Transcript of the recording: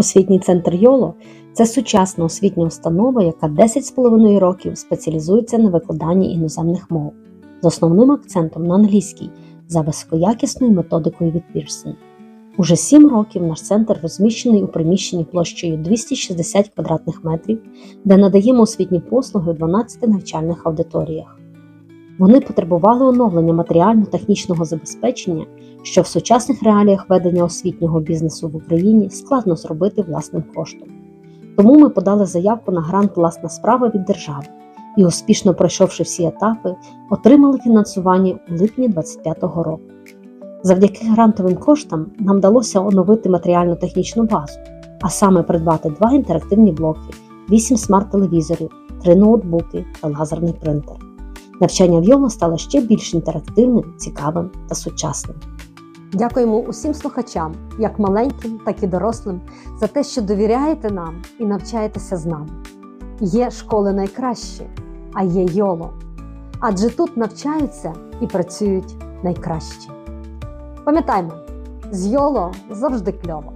Освітній центр Йоло це сучасна освітня установа, яка 10,5 років спеціалізується на викладанні іноземних мов з основним акцентом на англійській за високоякісною методикою від Pearson. Уже 7 років наш центр розміщений у приміщенні площею 260 квадратних метрів, де надаємо освітні послуги у 12 навчальних аудиторіях. Вони потребували оновлення матеріально-технічного забезпечення, що в сучасних реаліях ведення освітнього бізнесу в Україні складно зробити власним коштом. Тому ми подали заявку на грант Власна справа від держави і, успішно пройшовши всі етапи, отримали фінансування у липні 2025 року. Завдяки грантовим коштам нам вдалося оновити матеріально-технічну базу, а саме придбати два інтерактивні блоки, 8 смарт-телевізорів, 3 ноутбуки та лазерний принтер. Навчання в Йоло стало ще більш інтерактивним, цікавим та сучасним. Дякуємо усім слухачам, як маленьким, так і дорослим, за те, що довіряєте нам і навчаєтеся з нами. Є школи найкращі, а є Йоло. Адже тут навчаються і працюють найкращі. Пам'ятаймо, з Йоло завжди кльово.